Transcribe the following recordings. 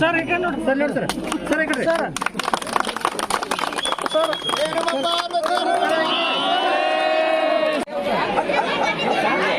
Sir ಈ ಕಡೆ ನೋಡಿ ಸರ್ ನೋಡಿ ಸರ್. ಸರ್ ಈ ಕಡೆ. ಸರ್. ನೋಡಿ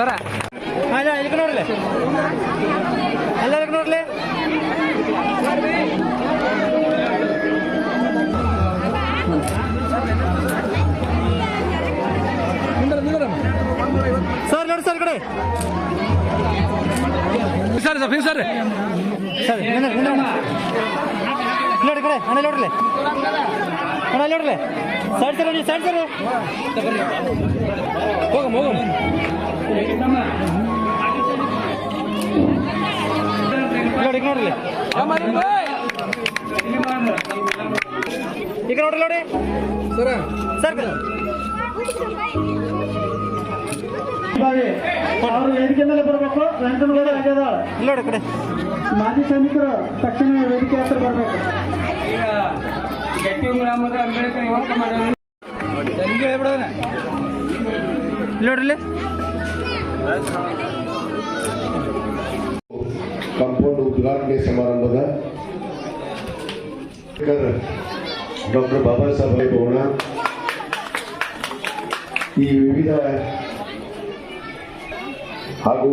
ಸರ. ಇದಕ್ಕೆ ನೋಡ್ಲಿ ಎಲ್ಲದಕ್ಕೆ ನೋಡ್ಲಿ ಸರ್ ನೋಡಿ ಸರ್ ಕಡೆ. Sir sir sir. ಸರ್ ನಿಂದ್ರ ನೋಡಿ ಕಡೆ ಅಣ್ಣ ನೋಡ್ರಿ ಅಣ್ಣ ನೋಡ್ರಿ ಸೈಡ್ ಸರ್ ನೋಡಿ ಸೈಡ್ ಸರ್. ಹೋಗಮ್ ಹೋಗಮ್. ನೋಡಿ ಈಗ ನೋಡ್ರಿ ಈಗ ನೋಡ್ರಿ ನೋಡಿ. ಸರ. ಸರ್ ಅವರು ವೇದಿಕೆ ಮೇಲೆ ಬರಬೇಕು. ವೆಂಕಟಗೌಡ ಆಗ್ಯದ ನೋಡಿ ಕಡೆ. ಮಾಜಿ ಸೈನಿಕರು ತಕ್ಷಣ ವೇದಿಕೆ ಹತ್ರ ಬರಬೇಕು. ಗ್ರಾಮದ ಅಂಬೇಡ್ಕರ್ ಯುವಕ ಮಾಡಿ ಹೇಳ್ಬಿಡೋಣ ನೋಡ್ರಿ ಇಲ್ಲಿ ಕಾಂಪೌಂಡ್ ಉದ್ಘಾಟನೆ ಸಮಾರಂಭದ ಡಾಕ್ಟರ್ ಬಾಬಾ ಸಾಹೇಬ್ ಭವನ ಈ ವಿವಿಧ ಹಾಗೂ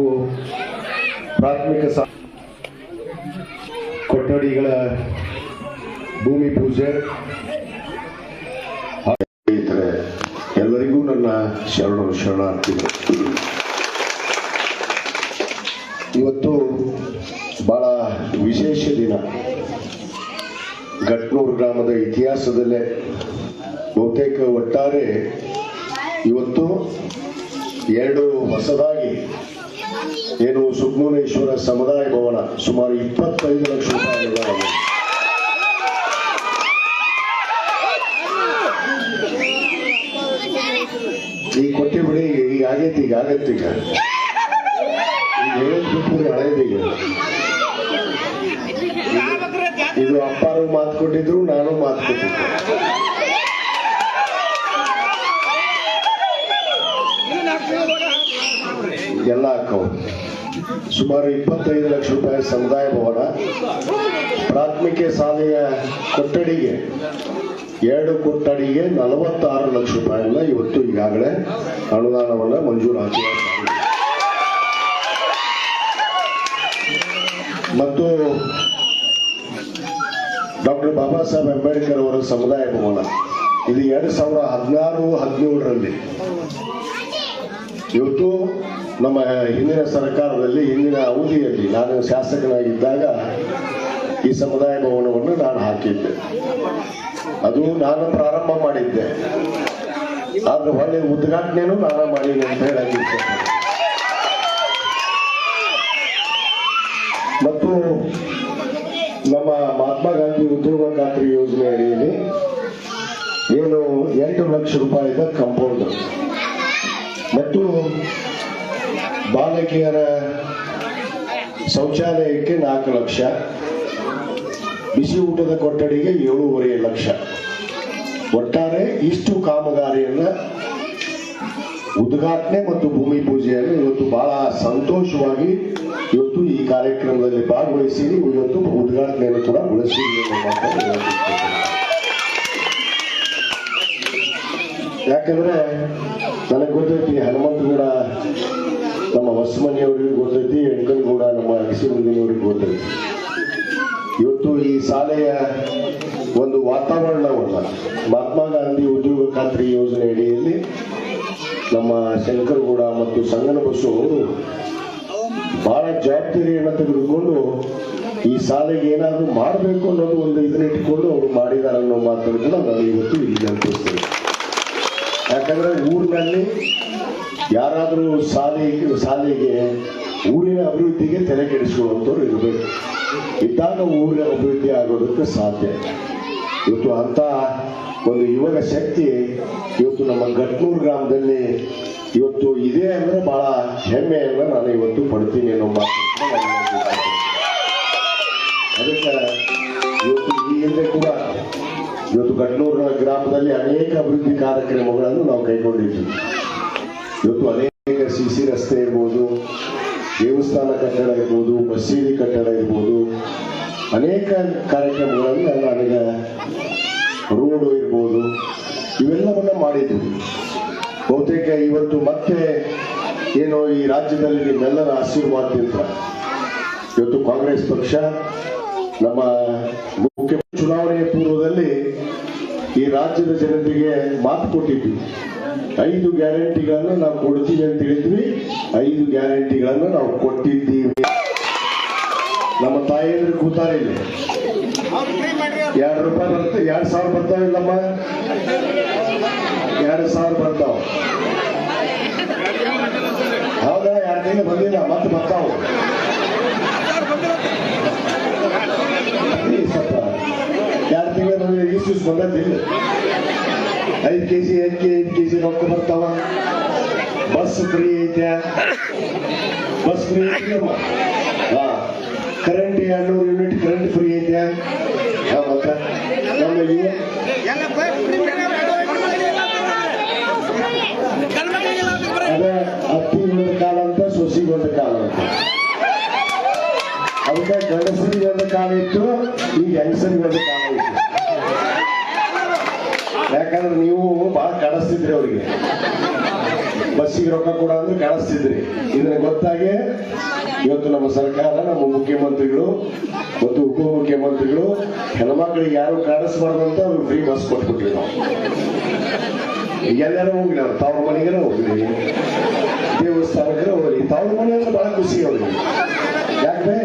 ಪ್ರಾಥಮಿಕ ಸಾ ಕೊಠಡಿಗಳ ಭೂಮಿ ಪೂಜೆ ಎಲ್ಲರಿಗೂ ನನ್ನ ಶರಣ ಶರಣಾರ್ಥಿಗಳು. ಇವತ್ತು ಬಹಳ ವಿಶೇಷ ದಿನ. ಘಟ್ನೂರು ಗ್ರಾಮದ ಇತಿಹಾಸದಲ್ಲೇ ಬಹುತೇಕ ಒಟ್ಟಾರೆ ಇವತ್ತು ಎರಡು ಹೊಸದಾಗಿ ಏನು ಸುಬ್ರಹ್ಮಣ್ಯೇಶ್ವರ ಸಮುದಾಯ ಭವನ ಸುಮಾರು ಇಪ್ಪತ್ತೈದು ಲಕ್ಷ ರೂಪಾಯಿಗಳ ಬಿಡಿ ಈಗ ಆಗೈತಿ ಈಗ ಆಗೈತಿ ಈಗ ಇದು ಅಪ್ಪಾರು ಮಾತು ಕೊಟ್ಟಿದ್ರು, ನಾನು ಮಾತು ಕೊಟ್ಟಿದ್ದೆ. ಎಲ್ಲ ಹಾಕವು ಸುಮಾರು ಇಪ್ಪತ್ತೈದು ಲಕ್ಷ ರೂಪಾಯಿ ಸಮುದಾಯ ಭವನ. ಪ್ರಾಥಮಿಕ ಶಾಲೆಯ ಕೊಠಡಿಗೆ ಎರಡು ಕೊಠಡಿಗೆ ನಲವತ್ತಾರು ಲಕ್ಷ ರೂಪಾಯಿಯನ್ನ ಇವತ್ತು ಈಗಾಗಲೇ ಅನುದಾನವನ್ನು ಮಂಜೂರು ಹಾಕಿ ಮತ್ತು ಡಾಕ್ಟರ್ ಬಾಬಾ ಸಾಹೇಬ್ ಅಂಬೇಡ್ಕರ್ ಅವರ ಸಮುದಾಯ ಭವನ. ಇದು ಎರಡು ಸಾವಿರ ಹದಿನಾರು, ಹದಿನೇಳರಲ್ಲಿ. ಇವತ್ತು ನಮ್ಮ ಹಿಂದಿನ ಸರ್ಕಾರದಲ್ಲಿ, ಹಿಂದಿನ ಅವಧಿಯಲ್ಲಿ ನಾನು ಶಾಸಕನಾಗಿದ್ದಾಗ ಈ ಸಮುದಾಯ ಭವನವನ್ನು ನಾನು ಹಾಕಿದ್ದೆ. ಅದು ನಾನು ಪ್ರಾರಂಭ ಮಾಡಿದ್ದೆ. ಆದ್ರೆ ಒಳ್ಳೆ ಉದ್ಘಾಟನೆನೂ ನಾನು ಮಾಡಿದೆ ಅಂತ ಹೇಳಿ ಮತ್ತು ನಮ್ಮ ಮಹಾತ್ಮ ಗಾಂಧಿ ಉದ್ಯೋಗ ಖಾತ್ರಿ ಯೋಜನೆ ಅಡಿಯಲ್ಲಿ ಏನು ಎಂಟು ಲಕ್ಷ ರೂಪಾಯಿದ ಕಂಪೌಂಡ್ ಮತ್ತು ಬಾಲಕಿಯರ ಶೌಚಾಲಯಕ್ಕೆ ನಾಲ್ಕು ಲಕ್ಷ. ಬಿಸಿ ಊಟದ ಕೊಠಡಿಗೆ ಏಳೂವರೆ ಲಕ್ಷ. ಒಟ್ಟಾರೆ ಇಷ್ಟು ಕಾಮಗಾರಿಯನ್ನ ಉದ್ಘಾಟನೆ ಮತ್ತು ಭೂಮಿ ಪೂಜೆಯನ್ನು ಇವತ್ತು ಬಹಳ ಸಂತೋಷವಾಗಿ ಇವತ್ತು ಈ ಕಾರ್ಯಕ್ರಮದಲ್ಲಿ ಭಾಗವಹಿಸಿ ಇವತ್ತು ಉದ್ಘಾಟನೆಯನ್ನು ಕೂಡ ಹೇಳಲಿಕ್ಕೆ ಯಾಕಂದ್ರೆ ನನಗೆ ಗೊತ್ತೈತಿ ಹನುಮಂತಗೌಡ ನಮ್ಮ ಹೊಸಮನಿಯವರಿಗೂ ಗೊತ್ತೈತಿ ಕೂಡ ನಮ್ಮ ಅರಸಿಮಂದಿನವ್ರಿಗೆ ಗೊತ್ತೈತಿ. ಈ ಶಾಲೆಯ ಒಂದು ವಾತಾವರಣವನ್ನ ಮಹಾತ್ಮ ಗಾಂಧಿ ಉದ್ಯೋಗ ಖಾತ್ರಿ ಯೋಜನೆ ಅಡಿಯಲ್ಲಿ ನಮ್ಮ ಶಂಕರಗೌಡ ಮತ್ತು ಸಂಗನ ಬಸು ಅವರು ಬಹಳ ಜವಾಬ್ದಾರಿಯನ್ನು ತೆಗೆದುಕೊಂಡು ಈ ಶಾಲೆಗೆ ಏನಾದರೂ ಮಾಡಬೇಕು ಅನ್ನೋದು ಒಂದು ಇದನ್ನ ಇಟ್ಕೊಂಡು ಅವರು ಮಾಡಿದ್ದಾರೆ ಅನ್ನೋ ಕೂಡ ನಾನು ಇವತ್ತು ಇಲ್ಲಿ ನೆನಪಿಸ್ತೇನೆ. ಯಾಕಂದ್ರೆ ಊರಿನಲ್ಲಿ ಯಾರಾದರೂ ಶಾಲೆ ಶಾಲೆಗೆ ಊರಿನ ಅಭಿವೃದ್ಧಿಗೆ ತಲೆ ಕೆಡಿಸುವಂಥವ್ರು ಇರಬೇಕು. ಇದ್ದಾಗ ಊರಿನ ಅಭಿವೃದ್ಧಿ ಆಗೋದಕ್ಕೆ ಸಾಧ್ಯ. ಇವತ್ತು ಅಂತ ಒಂದು ಯುವಕ ಶಕ್ತಿ ಇವತ್ತು ನಮ್ಮ ಗಟ್ನೂರು ಗ್ರಾಮದಲ್ಲಿ ಇವತ್ತು ಇದೆ ಅಂದ್ರೆ ಬಹಳ ಹೆಮ್ಮೆಯನ್ನು ನಾನು ಇವತ್ತು ಪಡ್ತೀನಿ ಅನ್ನೋ ಮಾತು ಅದಕ್ಕೆ ಇವತ್ತು ಈ ಹಿಂದೆ ಕೂಡ ಇವತ್ತು ಗಟ್ನೂರು ಗ್ರಾಮದಲ್ಲಿ ಅನೇಕ ಅಭಿವೃದ್ಧಿ ಕಾರ್ಯಕ್ರಮಗಳನ್ನು ನಾವು ಕೈಗೊಂಡಿದ್ದೀವಿ ಇವತ್ತು ಅನೇಕ ಸಿ ಸಿ ರಸ್ತೆ ಇರ್ಬೋದು ದೇವಸ್ಥಾನ ಕಟ್ಟಡ ಇರ್ಬೋದು, ಮಸೀದಿ ಕಟ್ಟಡ ಇರ್ಬೋದು, ಅನೇಕ ಕಾರ್ಯಕ್ರಮಗಳನ್ನು ನನಗೆ ರೋಡು ಇರ್ಬೋದು, ಇವೆಲ್ಲವನ್ನ ಮಾಡಿದ್ವಿ. ಬಹುತೇಕ ಇವತ್ತು ಮತ್ತೆ ಏನು ಈ ರಾಜ್ಯದಲ್ಲಿ ನಿಮ್ಮೆಲ್ಲರ ಆಶೀರ್ವಾದದಿಂದ ಇವತ್ತು ಕಾಂಗ್ರೆಸ್ ಪಕ್ಷ, ನಮ್ಮ ಮುಖ್ಯ ಚುನಾವಣೆಯ ಪೂರ್ವದಲ್ಲಿ ಈ ರಾಜ್ಯದ ಜನತೆಗೆ ಮಾತು ಕೊಟ್ಟಿದ್ವಿ. ಐದು ಗ್ಯಾರಂಟಿಗಳನ್ನು ನಾವು ಕೊಡ್ತೀವಿ ಅಂತ ಹೇಳಿದ್ವಿ ಐದು ಗ್ಯಾರಂಟಿಗಳನ್ನು ನಾವು ಕೊಟ್ಟಿದ್ದೀವಿ. ನಮ್ಮ ತಾಯಿಯಂದ್ರೆ ಕೂತಾರೆ ಇಲ್ಲಿ. ಎರಡು ರೂಪಾಯಿ ಬರುತ್ತೆ. ಎರಡು ಸಾವಿರ ಬರ್ತಾವಿಲ್ಲಮ್ಮ ಎರಡು ಸಾವಿರ ಬರ್ತಾವ. ಹೌದಾ? ಎರಡು ತಿಂಗಳು ಬಂದಿಲ್ಲ? ಮತ್ತೆ ಬರ್ತಾವ. ಎರಡು ತಿಂಗಳು ಬಂದಿಲ್ಲ? ಇಷ್ಟು ಬಂದಿಲ್ಲ ಐದು ಕೆ ಜಿ ಐದು ಕೆ ಐದು ಕೆ ಜಿ ರೊಕ್ಕ ಬರ್ತಾವ? ಬಸ್ ಫ್ರೀ ಐತೆ. ಬಸ್ ಫ್ರೀ ಐತಿಲ್ಲಮ್ಮ ಹಾ. ಕರೆಂಟ್ ಎರಡ್ನೂರು ಯೂನಿಟ್ ಕರೆಂಟ್ ಫ್ರೀ ಐತೆ. ಮತ್ತೆ? ನಮ್ಮ ಯುವ ಅದೇ ಕಾಲ ಅಂತ ಸೊಸಿಗೆ ಒಂದು ಕಾಲ ಅಂತ. ಅದಕ್ಕೆ ಗಂಡಸರಿಗೆ ಒಂದು ಕಾಲ ಇತ್ತು, ಈಗ ಹೆಂಗಸರಿಗೆ ಒಂದು ಕಾಲ ಇತ್ತು ಯಾಕಂದ್ರೆ ನೀವು ಬಹಳ ಕಾಣಿಸ್ತಿದ್ರಿ ಅವ್ರಿಗೆ. ಬಸ್ಸಿಗೆ ರೊಕ್ಕ ಕೊಡ ಅಂದ್ರೆ ಕಾಣಿಸ್ತಿದ್ರಿ. ಇದ್ರ ಗೊತ್ತಾಗೆ, ಇವತ್ತು ನಮ್ಮ ಸರ್ಕಾರ, ನಮ್ಮ ಮುಖ್ಯಮಂತ್ರಿಗಳು ಮತ್ತು ಉಪಮುಖ್ಯಮಂತ್ರಿಗಳು ಹೆಣ್ಮಕ್ಳಿಗೆ ಯಾರು ಕಾಣಿಸ್ಬಾರ್ದು ಅಂತ ಅವ್ರಿಗೆ ಫ್ರೀ ಬಸ್ ಕೊಟ್ಬಿಟ್ರಿ ನಾವು ಎಲ್ಲಾರು ಹೋಗ್ಲಿ ಅವ್ರು. ತವ್ರ ಮನೆಗೆ ಹೋಗ್ಲಿ ದೇವಸ್ಥಾನಕ್ಕೆ ಹೋಗ್ಲಿ. ತವ್ರ ಮನೆ ಅಂದ್ರೆ ಬಹಳ ಖುಷಿ ಅವ್ರಿಗೆ. ಯಾಕೆ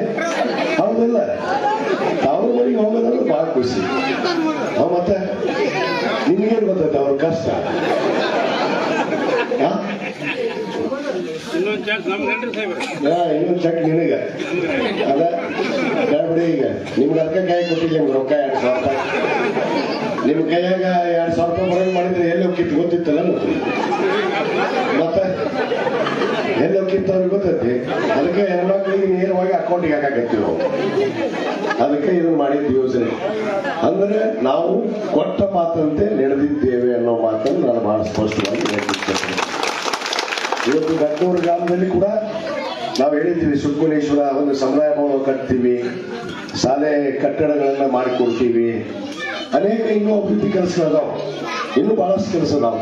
ಹೌದಲ್ಲ? ತವ್ರ ಮನೆಗೆ ಹೋಗೋದಂದ್ರೆ ಬಹಳ ಖುಷಿ ಮತ್ತೆ ನಿಮ್ಗೇನ್ ಗೊತ್ತೈತೆ ಅವ್ರ ಕಷ್ಟ? ಇನ್ನೊಂದು ಚೆಕ್ ನಿನಗ. ಅದ ಹೇಳ್ಬಿಡಿ ಈಗ. ನಿಮ್ಗೆ ಅದಕ್ಕೆ ಕೈ ಕೊಟ್ಟಿಲ್ಲ ನಿಮ್ಗೆ ರೊಕ್ಕ ಎರಡು ಸಾವಿರ ರೂಪಾಯಿ. ನಿಮ್ ಕೈಯಾಗ ಎರಡು ಸಾವಿರ ರೂಪಾಯಿ ಬರೋಂಗ್ ಮಾಡಿದ್ರೆ ಎಲ್ಲಿ ಹೋಗಿತ್ತು ಗೊತ್ತಿತ್ತಲ್ಲ ಮತ್ತೆ ಎಲ್ಲಿ ಹೋಗಿತ್ತು ಅವ್ರಿಗೆ ಗೊತ್ತೈತಿ. ಅದಕ್ಕೆ ಹೆಣ್ಮಕ್ಳಿಗೆ ನೇರವಾಗಿ ಅಕೌಂಟಿಗೆ ಹಾಕಾಕತ್ತೀವಿ ನಾವು ಅದಕ್ಕೆ ಇದನ್ನ ಮಾಡಿದ್ದ ಯೋಜನೆ. ಅಂದ್ರೆ ನಾವು ಕೊಟ್ಟ ಮಾತಂತೆ ನಡೆದಿದ್ದೇವೆ ಅನ್ನೋ ಮಾತನ್ನು ನಾನು ಬಹಳ ಸ್ಪಷ್ಟವಾಗಿ ಹೇಳ್ತಿದ್ದೇನೆ ಇವತ್ತು ಗಟ್ಟೂರು ಗ್ರಾಮದಲ್ಲಿ ಕೂಡ ನಾವು ಹೇಳಿದ್ದೀವಿ ಸುಕ್ಕುಲೇಶ್ವರ ಒಂದು ಸಮುದಾಯ ಭವನ ಕಟ್ತೀವಿ, ಶಾಲೆ ಕಟ್ಟಡಗಳನ್ನ ಮಾಡಿಕೊಡ್ತೀವಿ. ಅನೇಕ ಇನ್ನೂ ಅಭಿವೃದ್ಧಿ ಕೆಲಸಗಳದಾವ. ಇನ್ನೂ ಬಹಳಷ್ಟು ಕೆಲಸ ಅದಾವ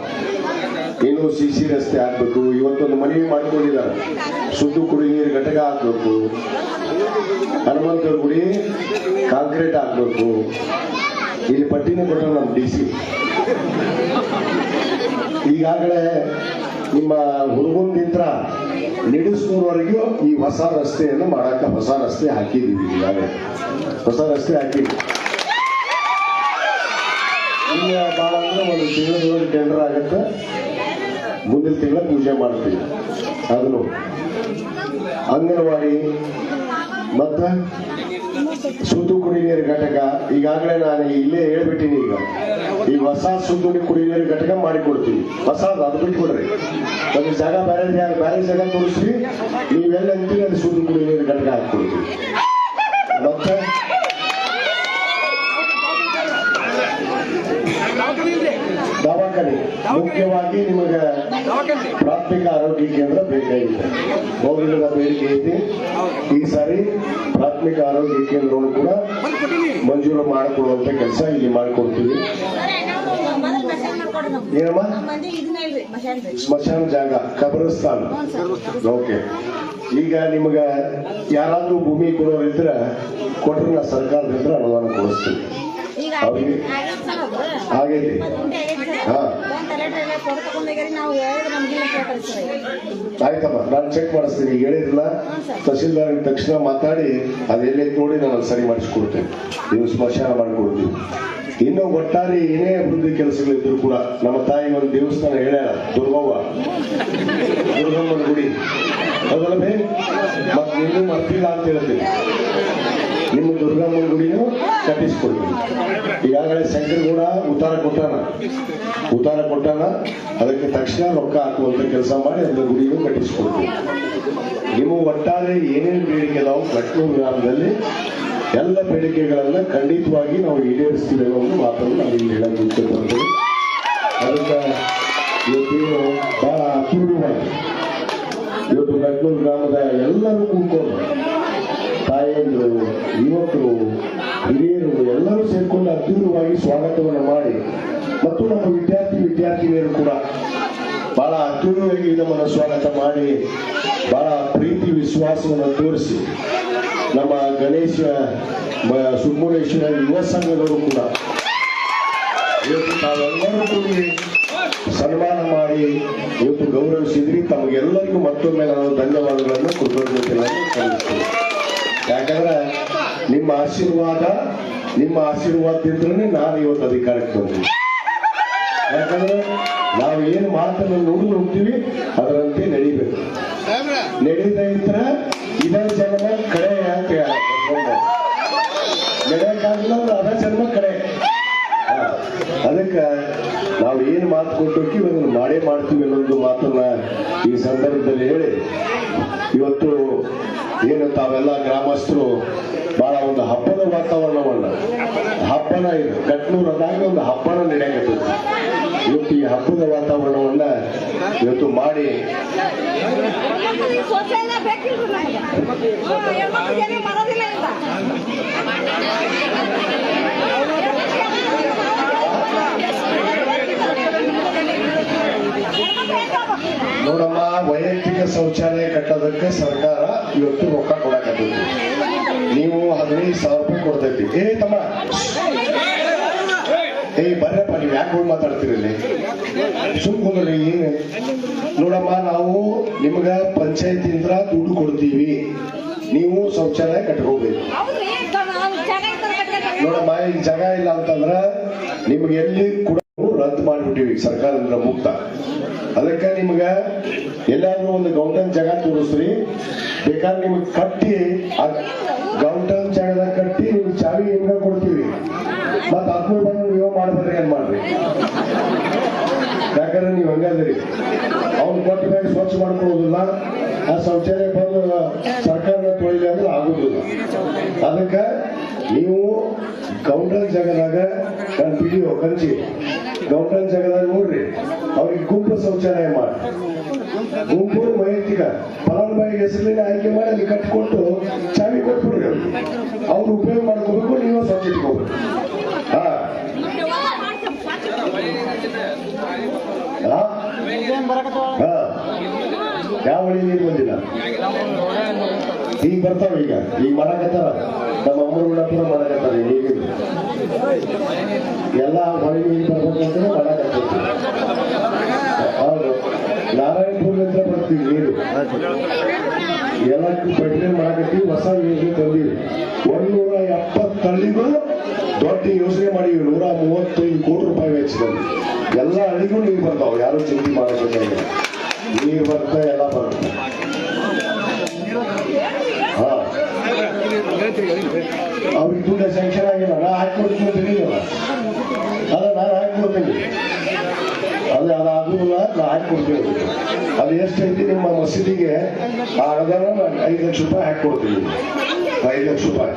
ಇನ್ನು ಸಿ ಸಿ ರಸ್ತೆ ಹಾಕ್ಬೇಕು ಇವತ್ತೊಂದು ಮನವಿ ಮಾಡಿಕೊಂಡಿದ್ದಾರೆ. ಶುದ್ಧ ಕುಡಿ ನೀರು ಘಟಕ ಹಾಕ್ಬೇಕು ಹನುಮಂತರ ಗುಡಿ ಕಾಂಕ್ರೀಟ್ ಹಾಕ್ಬೇಕು ಇಲ್ಲಿ ಪಟ್ಟಿನೇ ಕೊಟ್ಟರು ನಮ್ಮ ಡಿ ಸಿ. ಈಗಾಗಲೇ ನಿಮ್ಮ ಹುಡುಗಂದಿಂತ್ರ ನಿಡಿಸ್ನೂರವರೆಗೂ ಈ ಹೊಸ ರಸ್ತೆಯನ್ನು ಮಾಡಕ್ಕೆ ಹೊಸ ರಸ್ತೆ ಹಾಕಿದ್ದೀವಿ ಈಗಾಗಲೇ. ಹೊಸ ರಸ್ತೆ ಹಾಕಿದ್ವಿ ಭಾಳ ಅಂದ್ರೆ ಒಂದು ತಿಂಗಳ ಟೆಂಡರ್ ಆಗುತ್ತೆ. ಮುಂದಿನ ತಿಂಗಳ ಪೂಜೆ ಮಾಡ್ತೀವಿ. ಅದನ್ನು. ಅಂಗನವಾಡಿ ಮತ್ತೆ ಶುದ್ಧ ಕುಡಿ ನೀರು ಘಟಕ, ಈಗಾಗಲೇ ನಾನು ಇಲ್ಲೇ ಹೇಳ್ಬಿಟ್ಟಿನಿ ಈಗ. ಈ ಹೊಸ ಶುದ್ಧ ಕುಡಿ ನೀರು ಘಟಕ ಮಾಡಿಕೊಡ್ತೀವಿ. ಹೊಸ ಅದು ಬಿಟ್ಕೊಡ್ರಿ ಒಂದು ಜಾಗ ಬೇರೆ ಬೇರೆ ಜಾಗ ತೋರಿಸ್ರಿ. ನೀವೆಲ್ಲ ಅಂತೀರಿ ಅದು ಶುದ್ಧ ಕುಡಿ ನೀರು ಘಟಕ ಹಾಕ್ಕೊಡ್ತೀವಿ. ಮತ್ತೆ ದವಾಖಾನೆ ಮುಖ್ಯವಾಗಿ ನಿಮಗೆ ಪ್ರಾಥಮಿಕ ಆರೋಗ್ಯ ಕೇಂದ್ರ ಬೇಕಾಗಿದೆ ಬಹುದಿನದ ಬೇಡಿಕೆ ಐತಿ ಈ ಸಾರಿ ಪ್ರಾಥಮಿಕ ಆರೋಗ್ಯ ಕೇಂದ್ರವನ್ನು ಕೂಡ ಮಂಜೂರು ಮಾಡಿಕೊಡುವಂತ ಕೆಲಸ ಇಲ್ಲಿ ಮಾಡಿಕೊಡ್ತೀವಿ. ಏನಮ್ಮ? ಸ್ಮಶಾನ ಜಾಗ ಕಬ್ರಸ್ತಾನ ಓಕೆ. ಈಗ ನಿಮಗೆ ಯಾರಾದ್ರೂ ಭೂಮಿ ಕೊಡೋರು ಇದ್ರೆ ಕೊಟ್ರೆ ನಾ ಸರ್ಕಾರದಿಂದ ಅನುದಾನ ಕೊಡಿಸ್ತೀವಿ ಆಗೈತಿ ಆಯ್ತಮ್ಮ ನಾನು ಚೆಕ್ ಮಾಡಿಸ್ತೀನಿ ಹೇಳಿರಲ್ಲ ತಹಶೀಲ್ದಾರ್ ತಕ್ಷಣ ಮಾತಾಡಿ ಅದೆಲ್ಲ ನೋಡಿ ನಾನು ಸರಿ ಮಾಡಿಸ್ಕೊಡ್ತೇನೆ. ನೀವು ಸ್ಮಶಾನ ಮಾಡಿಕೊಡ್ತೀವಿ. ಇನ್ನು ಒಟ್ಟಾರೆ ಏನೇ ಅಭಿವೃದ್ಧಿ ಕೆಲಸಗಳಿದ್ರು ಕೂಡ ನಮ್ಮ ತಾಯಿ ಒಂದು ದೇವಸ್ಥಾನ ಹೇಳ್ಯಾರ ದುರ್ಗವ್ವ. ದುರ್ಗಮ್ಮನ ಗುಡಿ. ಹೌದಲ್ಲ ಬೇ ಮತ್ತೆ ಇನ್ನೂ ಮರ್ತಿಲ್ಲ ಅಂತ ಹೇಳ್ತೀನಿ ಕಟ್ಟಿಸ್ಕೊಡ್ತೀನಿ ಈಗಾಗಲೇ ಕೂಡ ಉತ್ತಾರ ಕೊಟ್ಟಾನ. ಉತ್ತಾರ ಕೊಟ್ಟಾನ ಅದಕ್ಕೆ ತಕ್ಷಣ ರೊಕ್ಕ ಹಾಕುವಂತ ಕೆಲಸ ಮಾಡಿ ಅದರ ಗುಡಿಗೂ ಕಟ್ಟಿಸ್ಕೊಡ್ತೀವಿ. ನೀವು ಒಟ್ಟಾರೆ ಏನೇನು ಬೇಡಿಕೆ ನಾವು ಕಟ್ಟು ಗ್ರಾಮದಲ್ಲಿ ಎಲ್ಲ ಬೇಡಿಕೆಗಳನ್ನ ಖಂಡಿತವಾಗಿ ನಾವು ಈಡೇರಿಸ್ತೀವಿ ಅನ್ನೋ ಮಾತನ್ನು ನಾವು ಇಲ್ಲಿ ಹೇಳಕ್ಕೆ ಅದಕ್ಕೆ ಇವತ್ತೇನು ಬಹಳ ಅಪೂರ್ವವಾಗಿ ಇವತ್ತು ಕಟ್ನೂರು ಗ್ರಾಮದ ಎಲ್ಲರೂ ಕೂತ್ಕೊಂಡು ತಾಯಂದಿರು, ಯುವಕರು, ಹಿರಿಯರು, ಎಲ್ಲರೂ ಸೇರಿಕೊಂಡು ಅದ್ಭುತವಾಗಿ ಸ್ವಾಗತವನ್ನು ಮಾಡಿ. ಮತ್ತು ನಮ್ಮ ವಿದ್ಯಾರ್ಥಿ, ವಿದ್ಯಾರ್ಥಿನಿಯರು ಕೂಡ ಬಹಳ ಅದ್ಭುತವಾಗಿ ನಮ್ಮನ್ನು ಸ್ವಾಗತ ಮಾಡಿ, ಬಹಳ ಪ್ರೀತಿ, ವಿಶ್ವಾಸವನ್ನು ತೋರಿಸಿ. ನಮ್ಮ ಗಣೇಶ ಸುಬ್ರಹ್ಮಣ್ಯೇಶ್ವರ ಯುವ ಸಂಘದವರು ಕೂಡ ಇವತ್ತು ತಾವೆಲ್ಲರೂ ಸನ್ಮಾನ ಮಾಡಿ ಇವತ್ತು ಗೌರವಿಸಿದ್ರಿ. ತಮಗೆಲ್ಲರಿಗೂ ಮತ್ತೊಮ್ಮೆ ನಾನು ಧನ್ಯವಾದಗಳನ್ನು, ಕೃತಜ್ಞತೆಗಳನ್ನು ಸಲ್ಲಿಸ್ತೇನೆ. ಆಶೀರ್ವಾದ, ನಿಮ್ಮ ಆಶೀರ್ವಾದದಿಂದಲೇ ನಾನು ಇವತ್ತು ಅಧಿಕಾರಕ್ಕೆ ಬಂದೆ ಯಾಕಂದ್ರೆ ನಾವು ಏನು ಮಾತನ್ನು ನೋಡಿ ಹೋಗ್ತೀವಿ ಅದರಂತೆ ನಡಿಬೇಕು. ನಡೀತಾ ಇದ್ರೆ ಇದೇ ಜನ್ಮ ಕಡೆ ಅಂತ ನಡೆಯಕ್ಕಾಗಲ್ಲ ಅಂದ್ರೆ ಅದೇ ಜನ್ಮ ಕಡೆ. ಅದಕ್ಕೆ ನಾವು ಏನು ಮಾತು ಕೊಟ್ಟೋಕಿ ಅದನ್ನು ಮಾಡೇ ಮಾಡ್ತೀವಿ ಅನ್ನೋದು ಮಾತನ್ನ ಈ ಸಂದರ್ಭದಲ್ಲಿ ಹೇಳಿ. ಇವತ್ತು ಏನು ತಾವೆಲ್ಲ ಗ್ರಾಮಸ್ಥರು ಬಹಳ ಒಂದು ಹಬ್ಬದ ವಾತಾವರಣವನ್ನ ಹಬ್ಬನ ಇದು ಕಟ್ನೂರು ಒಂದು ಹಬ್ಬನ ನಡೆಯಕತ್ತೈತಿ. ಇವತ್ತು ಈ ಹಬ್ಬದ ವಾತಾವರಣವನ್ನ ಇವತ್ತು ಮಾಡಿ ನೋಡಮ್ಮ, ವೈಯಕ್ತಿಕ ಶೌಚಾಲಯ ಕಟ್ಟೋದಕ್ಕೆ ಸರ್ಕಾರ ಇವತ್ತು ರೊಕ್ಕ ಕೊಡಕತ್ತೈತಿ. ಹದಿನೈದು ಸಾವಿರ ರೂಪಾಯಿ ಕೊಡ್ತೈತಿ. ಏ ತಮ್ಮ. ಏ ಬರ್ರಪ್ಪ ನೀವು ಯಾಕೆ ಹೋಗಿ ಮಾತಾಡ್ತೀರಿ ಇಲ್ಲಿ? ಸುಮ್ ಕುಂದ್ರಿ ಏನು. ನೋಡಮ್ಮ ನಾವು ನಿಮ್ಗ ಪಂಚಾಯತಿಯಿಂದ ದುಡ್ಡು ಕೊಡ್ತೀವಿ. ನೀವು ಶೌಚಾಲಯ ಕಟ್ಕೋಬೇಕು. ನೋಡಮ್ಮ ಈಗ ಜಾಗ ಇಲ್ಲ ಅಂತಂದ್ರ ನಿಮ್ಗೆ ಎಲ್ಲಿ ಕೂಡ ಮಾಡಿಬಿಟ್ಟಿವಿ ಸರ್ಕಾರದಿಂದ ಮುಕ್ತ. ಅದಕ್ಕೆ ನಿಮ್ಗೆ ಎಲ್ಲಾದ್ರೂ ಒಂದು ಗೌಂಟನ್ ಜಾಗ ತೋರಿಸ್ರಿ. ಬೇಕಾದ್ರೆ ನಿಮ್ಗೆ ಕಟ್ಟಿ ಗೌಂಟನ್ ಜಾಗದಾಗ ಕಟ್ಟಿ ನಿಮ್ಗೆ ಚಾವಿ ನಿಮ್ಗೆ ಕೊಡ್ತೀವಿ. ಮತ್ತ ಆತ್ಮೀಯ ಬಂದು ನೀವು ಮಾಡ್ಬೇಡ್ರಿ ಏನ್ ಮಾಡ್ರಿ? ಯಾಕಂದ್ರೆ ನೀವು ಹಂಗಾದ್ರಿ. ಅವ್ನು ಕೊಟ್ಟ ಮೇಲೆ ಸ್ವಚ್ಛ ಮಾಡ್ಕೊಳ್ಳೋದಿಲ್ಲ. ಆ ಶೌಚಾಲಯ ಬಂದು ಸರ್ಕಾರದ ತೊಳಿಲಿ ಅಂದ್ರೆ ಆಗುದಿಲ್ಲ. ಅದಕ್ಕೆ ನೀವು ಕೌಂಟರ್ ಜಾಗದಾಗ ನಾನು ಕಂಚಿ ಕೌಂಟರ್ ಜಾಗದಾಗ ನೋಡ್ರಿ. ಅವ್ರಿಗೆ ಗುಂಪು ಶೌಚಾಲಯ ಮಾಡಿ. ಗುಂಪು ವೈಯಕ್ತಿಕ. ಫಲಾನುಭವಿ ಹೆಸರಿನ ಆಯ್ಕೆ ಮಾಡಿ ಅಲ್ಲಿ ಕಟ್ಕೊಟ್ಟು ಚಾವಿ ಕೊಟ್ಬಿಡ್ರಿ. ಅವ್ರು. ಉಪಯೋಗ ಮಾಡ್ಕೋಬೇಕು, ನೀವು ಸ್ವಚ್ಛ ಇಟ್ಕೋಬೇಕು. ಹಾ. ಯಾವ ನೀರು ಬಂದಿಲ್ಲ? ಈಗ ಬರ್ತಾವ ಈಗ. ಈಗ ಮಾಡಕತ್ತಾರ ನಮ್ಮ ಅಮ್ಮನ ಗುಣಪುರ ಮಾಡಕತ್ತಾರ ಈಗ ಎಲ್ಲ ಹೊರಗೆ ಬರ್ಬೇಕಂತ ಮಾಡಕತ್ತೈತಿ ಹೌದು. ನಾರಾಯಣಪುರದಿಂದ ಬರ್ತೀವಿ, ನೀರು. ಎಲ್ಲಕ್ಕೂ ಪೆಟ್ರೋಲ್ ಮಾಡಕತ್ತೀವಿ, ಹೊಸ ಯೋಜನೆ ತಂದೀವಿ ಎಪ್ಪತ್ತು ಹಳ್ಳಿಗೂ ದೊಡ್ಡ ಯೋಜನೆ ಮಾಡಿವಿ, ನೂರ ಮೂವತ್ತೈದು ಕೋಟಿ ರೂಪಾಯಿ ವೆಚ್ಚದಲ್ಲಿ. ಎಲ್ಲ ಹಳ್ಳಿಗೂ ನೀರು ಬರ್ತಾವೆ, ಯಾರು ಚಿಂತೆ ಮಾಡಬೇಕಾಗಿಲ್ಲ ನೀರು ಬರ್ತಾ, ಎಲ್ಲ ಬರುತ್ತೆ ಅವ್ರಿಗೆ ದುಡ್ಡು ಸ್ಯಾಂಕ್ಷನ್ ಆಗಿಲ್ಲ ನಾ ಹಾಕೊಡ್ತೀನಿ ಅಂತ ಹೇಳಿಲ್ಲ ಅದ ನಾನು ಹಾಕೊಡ್ತೀನಿ ಅದು ಅದಾಗಲ್ಲ ನಾ ಹಾಕೊಡ್ತೀನಿ ಅದು ಎಷ್ಟು ಎಷ್ಟೈತಿ ನಿಮ್ಮ ಮಸೀದಿಗೆ ಆ ಅನುದಾನ ಐದು ಲಕ್ಷ ರೂಪಾಯಿ ಹಾಕೊಡ್ತೀನಿ ಐದು ಲಕ್ಷ ರೂಪಾಯಿ